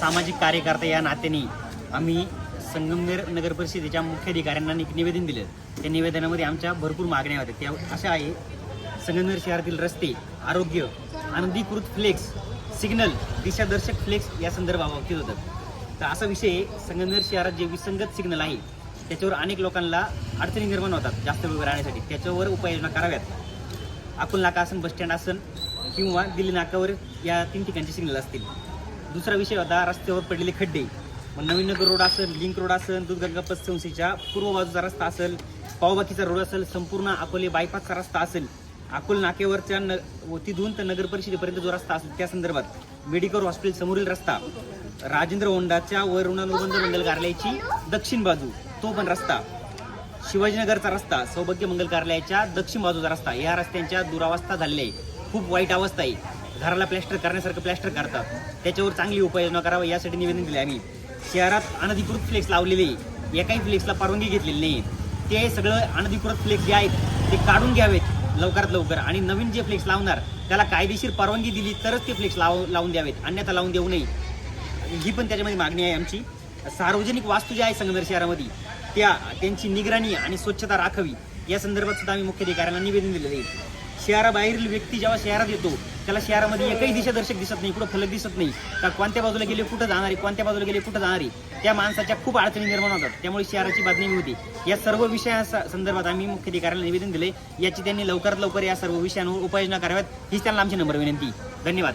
सामाजिक कार्यकर्ता या नात्याने आम्ही संगमनेर नगर परिषदेच्या मुख्याधिकाऱ्यांना एक निवेदन दिलं. त्या निवेदनामध्ये आमच्या भरपूर मागण्या होत्या. त्या अशा आहे संगमनेर शहरातील रस्ते आरोग्य अनधिकृत फ्लेक्स सिग्नल दिशादर्शक फ्लेक्स या संदर्भाबाबतीत होतं. तर असा विषय संगमनेर शहरात जे विसंगत सिग्नल आहे त्याच्यावर अनेक लोकांना अडचणी निर्माण होतात जास्त वेळ राहण्यासाठी. त्याच्यावर उपाययोजना कराव्यात. अकोल नाका असन बसस्टँड असन किंवा दिल्ली नाकावर या तीन ठिकाणचे सिग्नल असतील. दुसरा विषय होता रस्त्यावर पडलेले खड्डे. मग नवीन नगर रोड असेल लिंक रोड असेल दूधगंगा पतसंस्थेच्या पूर्व बाजूचा रस्ता असेल पावबाकीचा रोड असेल संपूर्ण अकोले बायपासचा रस्ता असेल. अकोल नाकेवरच्या न व तिथून तर नगर परिषदेपर्यंत जो रस्ता असेल त्या संदर्भात मेडिकल हॉस्पिटल समोरील रस्ता राजेंद्र होंडाच्या व अनुबंध मंगल कार्यालयाची दक्षिण बाजू तो पण रस्ता. शिवाजीनगरचा रस्ता सौभाग्य मंगल कार्यालयाच्या दक्षिण बाजूचा रस्ता या रस्त्यांच्या दुरावस्था झालेल्या आहे खूप वाईट अवस्था आहे. घराला प्लॅस्टर करण्यासारखं प्लॅस्टर करतात. त्याच्यावर चांगली उपाययोजना करावं यासाठी निवेदन दिले आम्ही. शहरात अनधिकृत फ्लेक्स लावलेले आहे. एकाही फ्लेक्सला परवानगी घेतलेली नाही. ते सगळं अनधिकृत फ्लेक्स जे आहेत ते काढून घ्यावेत लवकरात लवकर. आणि नवीन जे फ्लेक्स लावणार त्याला कायदेशीर परवानगी दिली तरच ते फ्लेक्स लाव लावून द्यावेत. अन्यथा लावून देऊ नये. ही पण त्याच्यामध्ये मागणी आहे आमची. सार्वजनिक वास्तू ज्या आहे संगमेर शहरामध्ये त्या त्यांची निगराणी आणि स्वच्छता राखावी. या संदर्भात सुद्धा आम्ही मुख्याधिकाऱ्यांना निवेदन दिलेलं आहे. शहराबाहेरील व्यक्ती जेव्हा शहरात येतो त्याला शहरामध्ये एकही दिशादर्शक दिसत नाही कुठं फलक दिसत नाही. का कोणत्या बाजूला गेले कुठं जाणार आहे कोणत्या बाजूला गेले कुठं जाणार. आहे त्या माणसाच्या खूप अडचणी निर्माण होतात. त्यामुळे शहराची बातमी होती. या सर्व विषया संदर्भात आम्ही मुख्याधिकाऱ्यांना निवेदन दिले याची त्यांनी लवकरात लवकर या सर्व विषयांवर उपाययोजना कराव्यात. हीच त्यांना आमची नंबर विनंती. धन्यवाद.